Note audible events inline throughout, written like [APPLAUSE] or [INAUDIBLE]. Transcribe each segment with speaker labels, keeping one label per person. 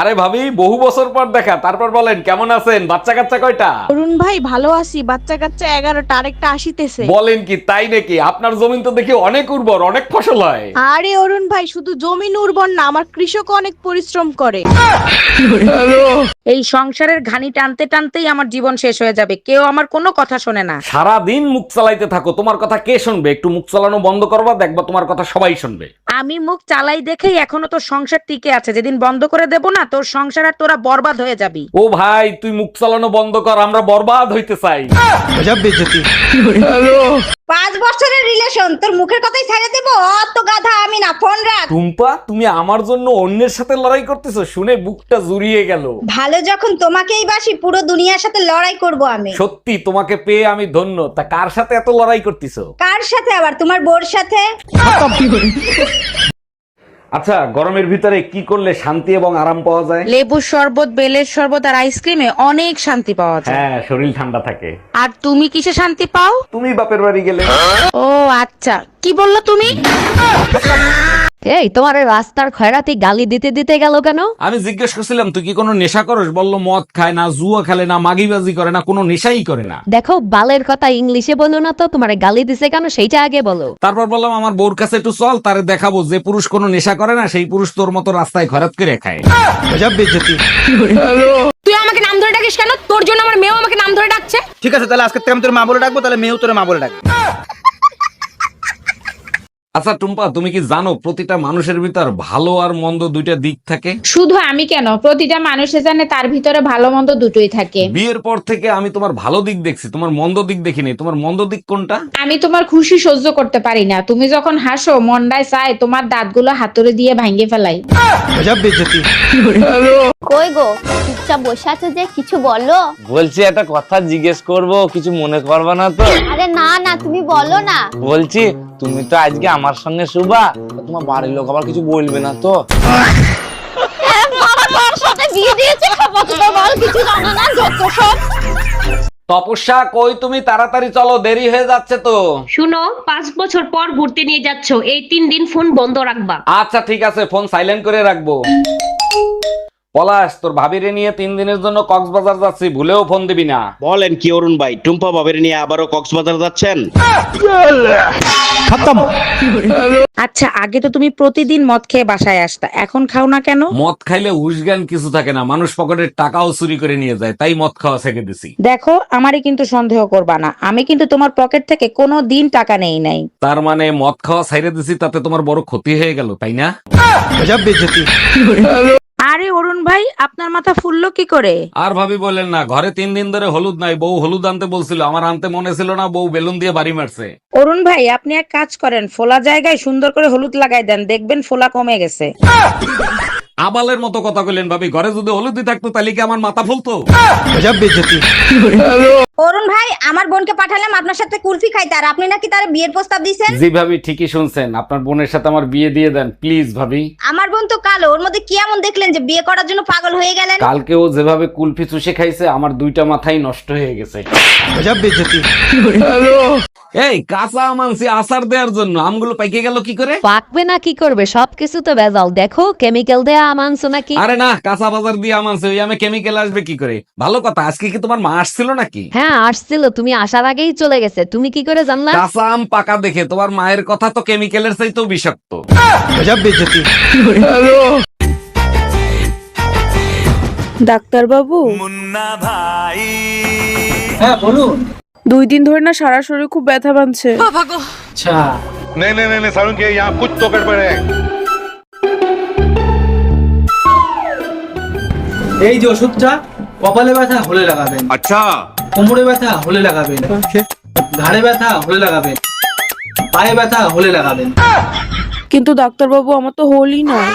Speaker 1: আরে ভাবি বহু বছর পর দেখা তারপর বলেন কেমন আছেন? বাচ্চা কাচ্চা কয়টা?
Speaker 2: অরুণ ভাই ভালো আছি বাচ্চা কাচ্চা এগারোটা আরেকটা আসিতেছে।
Speaker 1: বলেন কি তাই নাকি? আপনার জমিন তো দেখি অনেক উর্বর অনেক ফসল হয়।
Speaker 2: আরে অরুণ ভাই শুধু জমিন উর্বর না আমার কৃষক অনেক পরিশ্রম করে।
Speaker 3: এই সংসারের ঘানি টানতে টানতেই আমার জীবন শেষ হয়ে যাবে কেউ আমার কোনো কথা শোনে না।
Speaker 1: সারা দিন মুখ চালাইতে থাকো তোমার কথা কে শুনবে? একটু মুখ চালানো বন্ধ করবা দেখবা তোমার কথা সবাই শুনবে।
Speaker 3: আমি মুখ চালাই দেখেই এখনও তোর সংসার টিকে আছে। যেদিন বন্ধ করে দেব না তোর সংসার আর তোরা বরবাদ হয়ে যাবি।
Speaker 1: ও ভাই তুই মুখ চালানো বন্ধ কর আমরা বরবাদ হইতে চাই।
Speaker 4: পাঁচ বছরের রিলেশন তোর মুখের কথাই ছেড়ে দেবো? অত গাধা আমি না ফোন রাখ।
Speaker 1: টুম্পা তুমি আমার জন্য অন্যের সাথে লড়াই করতেছো শুনে বুকটা জুড়িয়ে গেল।
Speaker 4: ভালো যখন তোমাকেই বাসি পুরো দুনিয়ার সাথে লড়াই করব আমি।
Speaker 1: সত্যি তোমাকে পেয়ে আমি ধন্য। তা কার সাথে এত লড়াই করতেছো?
Speaker 4: কার সাথে আবার? তোমার বোর সাথে?
Speaker 1: আচ্ছা গরমের ভিতরে কি করলে শান্তি এবং আরাম পাওয়া যায়?
Speaker 3: লেবুর শরবত বেলের শরবত আর আইসক্রিমে অনেক শান্তি পাওয়া যায়।
Speaker 1: হ্যাঁ শরীর ঠান্ডা থাকে।
Speaker 3: আর তুমি কিসে শান্তি পাও?
Speaker 1: তুমি বাপের বাড়ি গেলে।
Speaker 3: ও আচ্ছা। কি বলল তুমি? [LAUGHS]
Speaker 5: এই তোমার রাস্তার খয়রাতি গালি দিতে দিতে গেল কেন?
Speaker 1: আমি জিজ্ঞেস করছিলাম তুই কি কোনো নেশা করস? বলল মদ খায় না জুয়া খেলে না মাগিবাজি করে না কোনো নেশাই করে না।
Speaker 5: দেখো বালের কথা ইংলিশে বলো না তো তোমার গালি দিছে কেন সেইটা আগে বলো।
Speaker 1: তারপর বললাম আমার বউর কাছে একটু চল তারে দেখাবো যে পুরুষ কোনো নেশা করে না সেই পুরুষ তোর মতো রাস্তায় খরাত করে খায়।
Speaker 6: তুই আমাকে নাম ধরে ডাকিস কেন? তোর জন্য আমার মেয়েও আমাকে নাম ধরে ডাকছে।
Speaker 7: ঠিক আছে তাহলে আজকে থেকে আমি তোর মা বলে ডাকবো তাহলে মেয়েও তোর মা বলে ডাকবে।
Speaker 1: আচ্ছা টুম্পা তুমি কি জানো প্রতিটা মানুষের ভিতর ভালো আর মন্দ দুইটা দিক থাকে?
Speaker 8: শুধু আমি কেন? প্রতিটা মানুষে জানে তার ভিতরে ভালো মন্দ দুটোই থাকে।
Speaker 1: বিয়ের পর থেকে আমি তোমার ভালো দিক দেখছি তোমার মন্দ দিক দেখিনি। তোমার মন্দ দিক কোনটা?
Speaker 8: আমি তোমার খুশি সহ্য করতে পারি না। তুমি যখন হাসো মন্ডায় চায় তোমার দাঁতগুলো হাতুড়ে দিয়ে ভাঙ্গে ফেলাই।
Speaker 9: কই গো? চুপচাপ বসে আছো যে কিছু বলো।
Speaker 10: বলছি একটা কথা জিজ্ঞেস করব কিছু মনে করবে না তো?
Speaker 9: আরে না না তুমি বলো না।
Speaker 10: বলছি তুমি তো আজকে আমার সঙ্গে শুবা তোমার বাড়ির লোক আবার কিছু বলবে না তো।
Speaker 9: বাবা তোর সাথে বিয়ে দিয়েছে বল কিছু জানো না যত সব।
Speaker 1: তপস্যা কই তুমি? তাড়াতাড়ি চলো দেরি হয়ে যাচ্ছে তো।
Speaker 6: শুনো পাঁচ বছর পর ঘুরতে নিয়ে যাচ্ছ এই তিন দিন ফোন বন্ধ রাখবা।
Speaker 1: আচ্ছা ঠিক আছে ফোন সাইলেন্ট করে রাখব। পলাশ তোর ভাবিরে নিয়ে তিন দিনের জন্য কক্সবাজার যাচ্ছি ভুলেও ফোন দিবি না।
Speaker 7: বলেন কি অরুণ ভাই টুম্পা বাবের নিয়ে আবারও কক্সবাজার যাচ্ছেন?
Speaker 3: আচ্ছা আগে তো তুমি প্রতিদিন মদ খেয়ে বাসায় আসতা এখন খাও না কেন?
Speaker 1: মদ খাইলে হুশজ্ঞান কিছু থাকে না মানুষ পকেটের টাকাও চুরি করে নিয়ে যায় তাই মদ খাওয়া ছেড়ে দিছি।
Speaker 3: দেখো আমারই কিন্তু সন্দেহ করবা না আমি কিন্তু তোমার পকেট থেকে কোনো দিন টাকা নেই নাই।
Speaker 1: তার মানে মদ খাওয়া ছাইরে দিছি তাতে তোমার বড় ক্ষতি হয়ে গেল তাই না?
Speaker 3: আরে অরুণ ভাই আপনার মাথা ফুললো কি করে?
Speaker 1: আর ভাবি বলেন না ঘরে তিন দিন ধরে হলুদ নাই বউ হলুদ আনতে বলছিল আমার আনতে মনে ছিল না বউ বেলুন দিয়ে বাড়ি মারছে।
Speaker 3: অরুণ ভাই আপনি এক কাজ করেন ফোলা জায়গায় সুন্দর করে হলুদ লাগাই দেন দেখবেন ফোলা কমে গেছে।
Speaker 1: আবালের মতো কথা কইলেন ভাবি ঘরে যদি হলুদই থাকতো তাহলে কি আমার মাথা ফুলতো?
Speaker 4: অরুণ ভাই আমার বোনকে পাঠালাম আপনার সাথে কুলফি খাইতে। আর আপনি নাকি তার বিয়ের প্রস্তাব দিয়েছেন
Speaker 1: জি ভাবি ঠিকই শুনছেন। আপনার বোনের সাথে আমার বিয়ে দিয়ে দেন প্লিজ ভাবি।
Speaker 4: আমার বোন তো কালো ওর মধ্যে কি এমন দেখলেন যে বিয়ে করার জন্য পাগল হয়ে গেলেন?
Speaker 1: কালকে ও যেভাবে কুলফি চুষে খাইছে আমার দুইটা মাথাই নষ্ট হয়ে গেছে। এই কাঁচা আম আনছি আচার দেওয়ার জন্য আমগুলো পাইকে গেল কি করে?
Speaker 5: পাকবে না কি করবে? সবকিছু তো বেজাল দেখো কেমিক্যাল দেয়া আম আনছো নাকি?
Speaker 1: আরে না কাঁচা বাজার দিয়ে আম আনছে ওই আমে কেমিক্যাল আসবে কি করে? ভালো কথা আজকে কি তোমার মা আসছিল নাকি?
Speaker 5: হ্যাঁ আসছিল তুমি আসার আগেই চলে গেছে তুমি কি করে জানলা
Speaker 1: কাঁচা আম পাকা দেখে তোমার মায়ের কথা তো কেমিক্যালের চাইতেও বিষাক্ত [LAUGHS]
Speaker 2: ডাক্তার বাবু
Speaker 7: হ্যাঁ বলুন
Speaker 2: দুই দিন ধরে না সারা শরীর খুব ব্যথা বানছে
Speaker 7: আচ্ছা
Speaker 11: नहीं नहीं नहीं नहीं सारुण के यहाँ कुछ तो गड़बड़ है
Speaker 7: এই যে ওষুধটা কপালে ব্যথা হলে লাগাবেন
Speaker 11: अच्छा
Speaker 7: কোমরে ব্যথা হলে লাগাবেন। ঘাড়ে ব্যথা হলে লাগাবেন। পায়ে ব্যথা হলে লাগাবেন।
Speaker 2: কিন্তু ডাক্তার বাবু আমার তো হোলই নয়।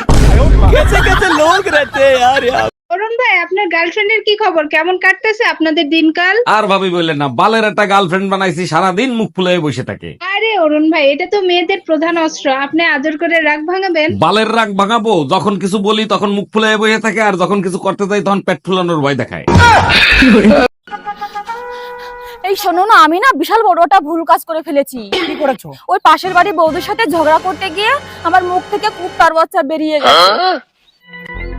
Speaker 8: অরুণ ভাই আপনার গার্লফ্রেন্ডের কি খবর? কেমন কাটতেছে আপনাদের দিনকাল?
Speaker 1: আর ভাবি বললেন না বালের একটা গার্লফ্রেন্ড বানাইছি সারাদিন মুখ ফুলে বসে থাকে।
Speaker 8: আরে অরুণ ভাই এটা তো মেয়েদের প্রধান অস্ত্র। আপনি আদর করে রাগ ভাঙাবেন?
Speaker 1: বালের রাগ ভাঙাবো যখন কিছু বলি তখন মুখ ফুলে বসে থাকে আর যখন কিছু করতে যাই তখন পেট ফুলানোর ভয় দেখায়। [LAUGHS]
Speaker 6: এই শোনো না আমি না বিশাল বড় একটা ভুল কাজ করে ফেলেছি।
Speaker 7: কি করেছ?
Speaker 6: ওই পাশের বাড়ি বৌদির সাথে ঝগড়া করতে গিয়ে আমার মুখ থেকে কুত্তার বাচ্চা বেরিয়ে গেছে।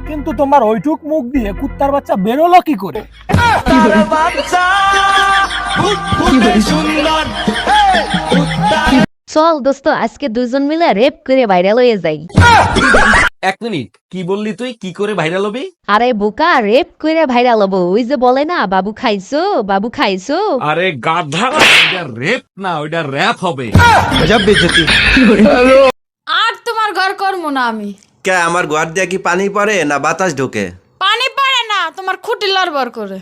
Speaker 12: কিন্তু তোমার ওইটুক মুখ দিয়ে কুত্তার বাচ্চা বেরোলো কি করে?
Speaker 5: চল দোস্ত আজকে দুজন মিলে রেপ করে ভাইরাল হয়ে যাই।
Speaker 1: এক মিনিট কি বললি তুই? কি করে ভাইরাল হবি?
Speaker 5: আরে বোকা রেপ করে ভাইরাল হব। ওই যে বলে না বাবু খাইছো বাবু খাইছো।
Speaker 1: আরে গাধা ওইটা রেপ না ওইটা র্যাপ হবে।
Speaker 9: আর তোমার ঘর করব না আমি।
Speaker 13: কে আমার ঘর দিয়ে কি পানি পড়ে না বাতাস ঢোকে?
Speaker 9: পানি পড়ে না তোমার খুঁটি লড়বড় করে।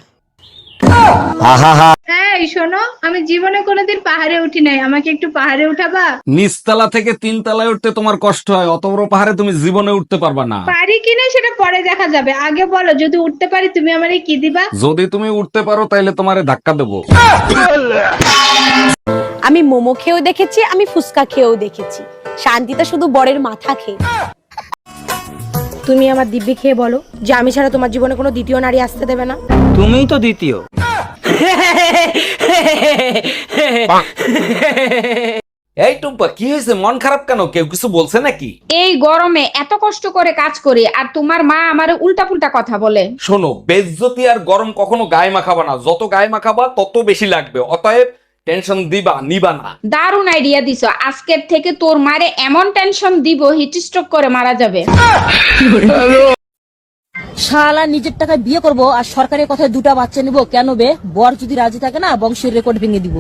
Speaker 7: এই শোনো আমি জীবনে কোনোদিন পাহাড়ে উঠি নাই। আমাকে একটু পাহাড়ে উঠাবা?
Speaker 1: নিচতলা থেকে তিন তলায় উঠতে তোমার কষ্ট হয়। অত বড় পাহাড়ে তুমি জীবনে উঠতে পারবা না।
Speaker 7: পারি কিনা সেটা পরে দেখা যাবে। আগে বলো যদি উঠতে পারি তুমি আমারে কি দিবা?
Speaker 1: যদি তুমি উঠতে পারো তাহলে তোমারে ধাক্কা দেবো।
Speaker 2: আমি মোমো খেয়েও দেখেছি আমি ফুচকা খেয়েও দেখেছি। শান্তিটা শুধু বরের মাথা খেয়ে। তুমি আমার দিব্যি খেয়ে বলো যে আমি ছাড়া তোমার জীবনে কোনো দ্বিতীয় নারী আসতে দেবে না।
Speaker 12: তুমিই তো দ্বিতীয়।
Speaker 1: এই টুম্পা কি হয়েছে? মন খারাপ কেন? কেউ কিছু বলছে নাকি?
Speaker 8: এই গরমে এত কষ্ট করে কাজ করি আর তোমার মা আমার উল্টা পুল্টা কথা বলে।
Speaker 1: শোনো বেজ্জতি আর গরম কখনো গায়ে মাখাবা না। যত গায়ে মাখাবা তত বেশি লাগবে। অতএব টেনশন দিবা নিবা না।
Speaker 8: দারুণ আইডিয়া দিছো। আজকের থেকে তোর মারে এমন টেনশন দিব হিট স্ট্রোক করে মারা যাবে।
Speaker 2: শালা নিজের টাকায় বিয়ে করব আর সরকারের কথায় দুটা বাচ্চা নিব কেন বে? বর যদি রাজি থাকে না বংশের রেকর্ড ভেঙে দিব।